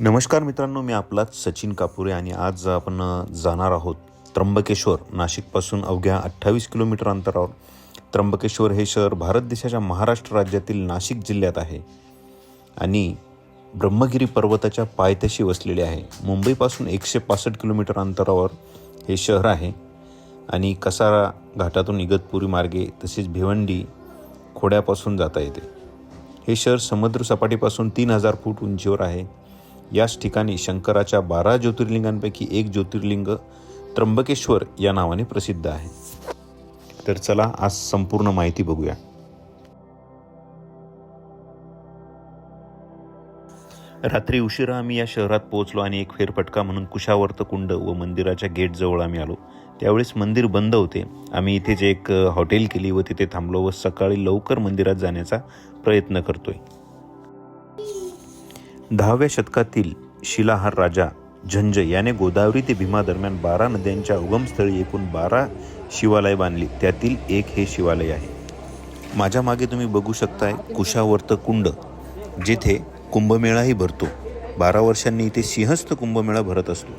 नमस्कार मित्रांनो मी आपलाच सचिन कापुरे आणि आज आपण जाणार आहोत त्र्यंबकेश्वर नाशिकपासून अवघ्या अठ्ठावीस किलोमीटर अंतरावर. त्र्यंबकेश्वर हे शहर भारत देशाच्या महाराष्ट्र राज्यातील नाशिक जिल्ह्यात आहे आणि ब्रह्मगिरी पर्वताच्या पायथ्याशी वसलेले आहे. मुंबईपासून एकशे पासष्ट किलोमीटर अंतरावर हे शहर आहे आणि कसारा घाटातून इगतपुरी मार्गे तसेच भिवंडी खोड्यापासून जाता येते. हे शहर समुद्र सपाटीपासून तीन हजार फूट उंचीवर आहे. याच ठिकाणी शंकराच्या बारा ज्योतिर्लिंगांपैकी एक ज्योतिर्लिंग त्र्यंबकेश्वर या नावाने प्रसिद्ध आहे. तर चला आज संपूर्ण माहिती बघूया. रात्री उशिरा आम्ही या शहरात पोहोचलो आणि एक फेरफटका म्हणून कुशावर्त कुंड व मंदिराच्या गेटजवळ आम्ही आलो. त्यावेळेस मंदिर बंद होते. आम्ही इथेच एक हॉटेल केली व तिथे थांबलो व सकाळी लवकर मंदिरात जाण्याचा प्रयत्न करतोय. दहाव्या शतकातील शिलाहार राजा झंज याने गोदावरी ते भीमा दरम्यान बारा नद्यांच्या उगमस्थळी एकूण बारा शिवालय बांधली. त्यातील एक हे शिवालय आहे. माझ्या मागे तुम्ही बघू शकताय कुशावर्त कुंड जेथे कुंभमेळाही भरतो. बारा वर्षांनी इथे सिंहस्थ कुंभमेळा भरत असतो.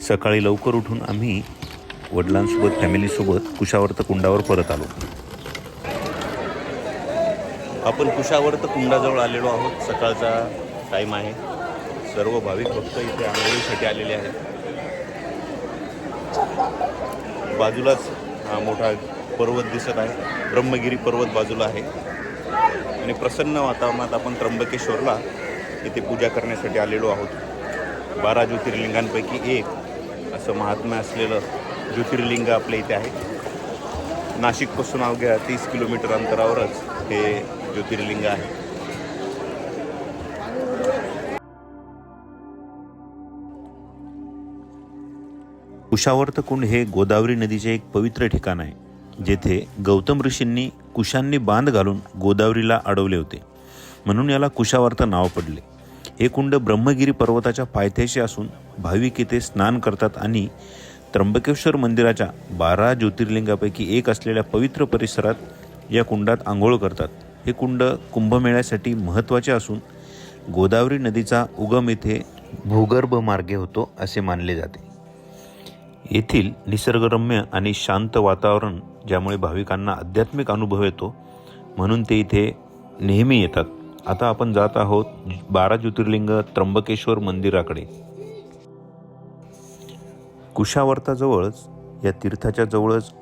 सकाळी लवकर उठून आम्ही वडिलांसोबत फॅमिलीसोबत कुशावर्त कुंडावर परत आलो. आपण कुशावर्त कुंडाजवळ आलेलो आहोत. सकाळचा टाईम आहे. सर्व भाविक भक्त इथे आंघोळीसाठी आलेले आहेत. बाजूलाच हा मोठा पर्वत दिसत आहे. ब्रह्मगिरी पर्वत बाजूला आहे. आणि प्रसन्न वातावरणात आपण त्र्यंबकेश्वरला इथे पूजा करण्यासाठी आलेलो आहोत. बारा ज्योतिर्लिंगांपैकी एक असं महात्म्य असलेलं ज्योतिर्लिंग आपल्या इथे आहे. नाशिकपासून अवघ्या तीस किलोमीटर अंतरावरच हे ज्योतिर्लिंग आहे. कुशावर्त कुंड हे गोदावरी नदीचे एक पवित्र ठिकाण आहे जेथे गौतम ऋषींनी कुशांनी बांध घालून गोदावरीला अडवले होते. म्हणून याला कुशावर्त नाव पडले. हे कुंड ब्रह्मगिरी पर्वताच्या पायथ्याशी असून भाविक येथे स्नान करतात आणि त्र्यंबकेश्वर मंदिराच्या बारा ज्योतिर्लिंगापैकी एक असलेल्या पवित्र परिसरात या कुंडात आंघोळ करतात. हे कुंड कुंभमेळ्यासाठी महत्त्वाचे असून गोदावरी नदीचा उगम येथे भूगर्भ मार्गे होतो असे मानले जाते. येथील निसर्गरम्य आणि शांत वातावरण ज्यामुळे भाविकांना आध्यात्मिक अनुभव येतो म्हणून ते इथे नेहमी येतात. आता आपण जात आहोत बारा ज्योतिर्लिंग त्र्यंबकेश्वर मंदिराकडे. कुशावर्ताजवळच या तीर्थाच्या जवळच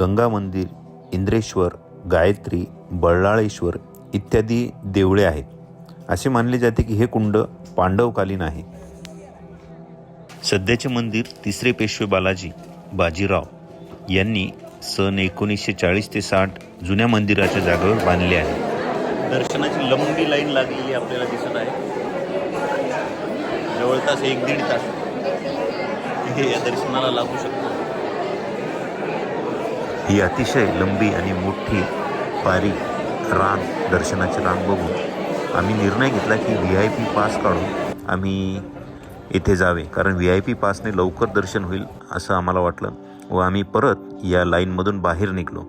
गंगा मंदिर इंद्रेश्वर गायत्री बळलाळेश्वर इत्यादी देवळे आहेत. असे मानले जाते की हे कुंड पांडवकालीन आहे. सध्याचे मंदिर तिसरे पेशवे बालाजी बाजीराव यांनी सन एकोणीसशे चाळीस ते साठ जुन्या मंदिराच्या जागेवर बांधले आहे. दर्शनाची लंबी लाईन लागलेली आपल्याला दिसत आहे. जवळपास एक दीड तास हे या दर्शनाला लागू शकतो. ही अतिशय लंबी आणि मोठी पारी रांग दर्शनाची रांग बघून आम्ही निर्णय घेतला की व्ही आय पी पास काढून आम्ही इथे जावे. कारण व्ही आय पी पासने लवकर दर्शन होईल असं आम्हाला वाटलं व आम्ही परत या लाईनमधून बाहेर निघलो.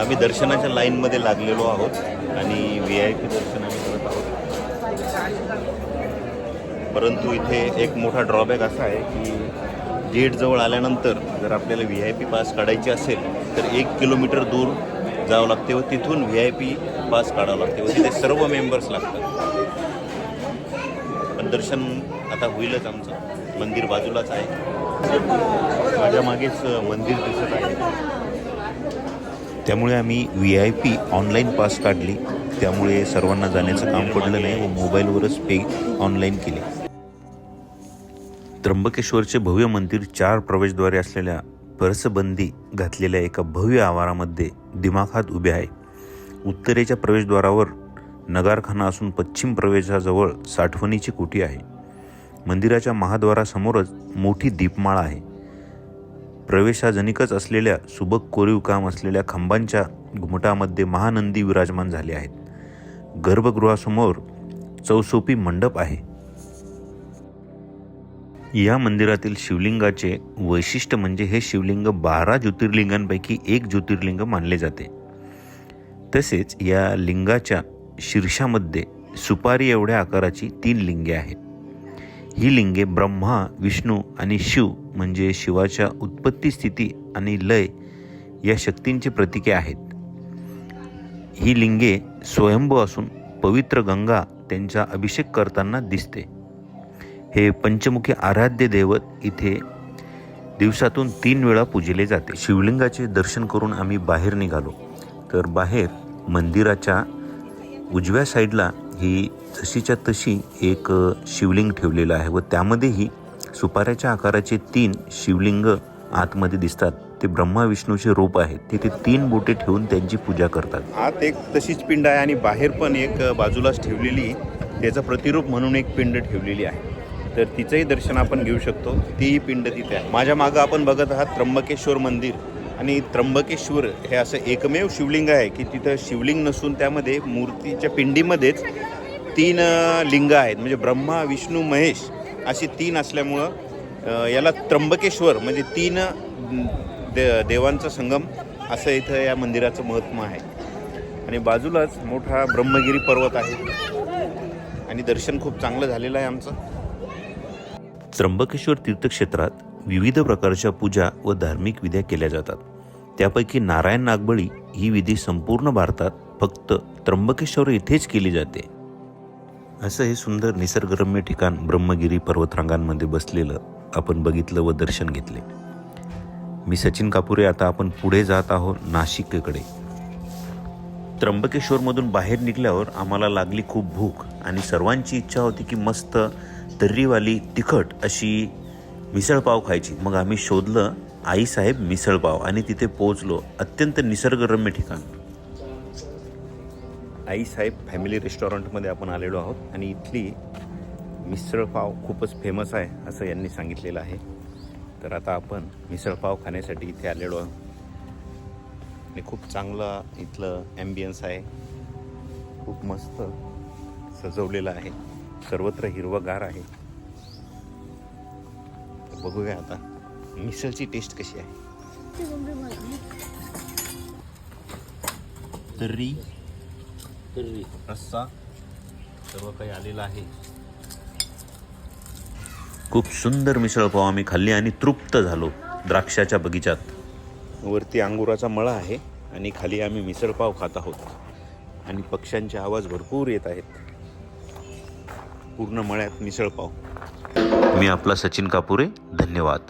आम्ही दर्शनाच्या लाईनमध्ये लागलेलो आहोत आणि व्ही आय पी दर्शन आम्ही करत आहोत. परंतु इथे एक मोठा ड्रॉबॅक असा आहे की गेटजवळ आल्यानंतर जर आपल्याला व्ही आय पी पास काढायची असेल तर एक किलोमीटर दूर जावं लागते व तिथून व्ही आय पी पास काढावं लागते व तिथे सर्व मेंबर्स लागतात. पण दर्शन आता होईलच आमचं. मंदिर बाजूलाच आहे. माझ्या मागेच मंदिर दिसत आहे. त्यामुळे आम्ही V I P online pass काढली. त्यामुळे सर्वांना जाण्याचं काम पडलं नाही व मोबाईलवरच पे ऑनलाईन केले. त्र्यंबकेश्वरचे भव्य मंदिर चार प्रवेशद्वारे असलेल्या परसबंदी घातलेल्या एका भव्य आवारामध्ये दिमाखात उभे आहे. उत्तरेच्या प्रवेशद्वारावर नगारखाना असून पश्चिम प्रवेशाजवळ साठवणीची कुटी आहे. मंदिराच्या महाद्वारासमोरच मोठी दीपमाळा आहे. प्रवेशाजनिकच असलेल्या सुबक कोरीव काम असलेल्या खांबांच्या घुमटामध्ये महानंदी विराजमान झाले आहेत. गर्भगृहासमोर चौसोपी मंडप आहे. या मंदिरातील शिवलिंगाचे वैशिष्ट्य म्हणजे हे शिवलिंग बारा ज्योतिर्लिंगांपैकी एक ज्योतिर्लिंग मानले जाते. तसेच या लिंगाच्या शीर्षामध्ये सुपारी एवढ्या आकाराची तीन लिंगे आहेत. ही लिंगे ब्रह्मा विष्णू आणि शिव म्हणजे शिवाच्या उत्पत्ती स्थिती आणि लय या शक्तींची प्रतीके आहेत. ही लिंगे स्वयंभू असून पवित्र गंगा त्यांचा अभिषेक करताना दिसते. हे पंचमुखी आराध्य दैवत इथे दिवसातून तीन वेळा पूजले जाते. शिवलिंगाचे दर्शन करून आम्ही बाहेर निघालो. तर बाहेर मंदिराच्या उजव्या साईडला ही जशीच्या तशी एक शिवलिंग ठेवलेलं आहे व त्यामध्येही सुपाऱ्याच्या आकाराचे तीन शिवलिंग आतमध्ये दिसतात. ते ब्रह्मा विष्णूचे रूप आहेत. तिथे तीन बोटे ठेवून त्यांची पूजा करतात. आत एक तशीच पिंड आहे आणि बाहेर पण एक बाजूलाच ठेवलेली त्याचं प्रतिरूप म्हणून एक पिंड ठेवलेली आहे. तर तिचंही दर्शन आपण घेऊ शकतो. तीही पिंड तिथे आहे. माझ्या मागं आपण बघत आहात त्र्यंबकेश्वर मंदिर आणि त्र्यंबकेश्वर हे असं एकमेव शिवलिंग आहे की तिथं शिवलिंग नसून त्यामध्ये मूर्तीच्या पिंडीमध्येच तीन लिंग आहेत. म्हणजे ब्रह्मा विष्णू महेश अशी तीन असल्यामुळं याला त्र्यंबकेश्वर म्हणजे तीन दे देवांचा संगम असं इथं या मंदिराचं महत्त्व आहे. आणि बाजूलाच मोठा ब्रह्मगिरी पर्वत आहे. आणि दर्शन खूप चांगलं झालेलं आहे आमचं. त्र्यंबकेश्वर तीर्थक्षेत्रात विविध प्रकारच्या पूजा व धार्मिक विध्या केल्या जातात. त्यापैकी नारायण नागबळी ही विधी संपूर्ण भारतात फक्त त्र्यंबकेश्वर येथेच केली जाते. असं हे सुंदर निसर्गरम्य ठिकाण ब्रह्मगिरी पर्वतरांगांमध्ये बसलेलं आपण बघितलं व दर्शन घेतले. मी सचिन कापुरे आता आपण पुढे जात आहोत नाशिककडे. त्र्यंबकेश्वरमधून बाहेर निघल्यावर आम्हाला लागली खूप भूक आणि सर्वांची इच्छा होती की मस्त तर्रीवाली तिखट अशी मिसळपाव खायची. मग आम्ही शोधलं आईसाहेब मिसळपाव आणि तिथे पोहोचलो अत्यंत निसर्गरम्य ठिकाण. आईसाहेब फॅमिली रेस्टॉरंटमध्ये आपण आलेलो आहोत आणि इथली मिसळपाव खूपच फेमस आहे असं यांनी सांगितलेलं आहे. तर आता आपण मिसळपाव खाण्यासाठी इथे आलेलो आहोत. आणि खूप चांगलं इथलं ॲम्बियन्स आहे. खूप मस्त सजवलेलं आहे. सर्वत्र हिरवंगार आहे. बघूया आता. मिसळची टेस्ट कशी आहे? तर्री. रस्सा. सर्व काही आलेलं आहे. खूप सुंदर मिसळपाव आम्ही खाल्ली आणि तृप्त झालो द्राक्षाच्या बगीचात. वरती अंगुराचा मळा आहे आणि खाली आम्ही मिसळपाव खात आहोत. आणि पक्ष्यांचे आवाज भरपूर येत आहेत. पूर्ण मळ्यात मिसळपाव मी आपला सचिन कापुरे. धन्यवाद.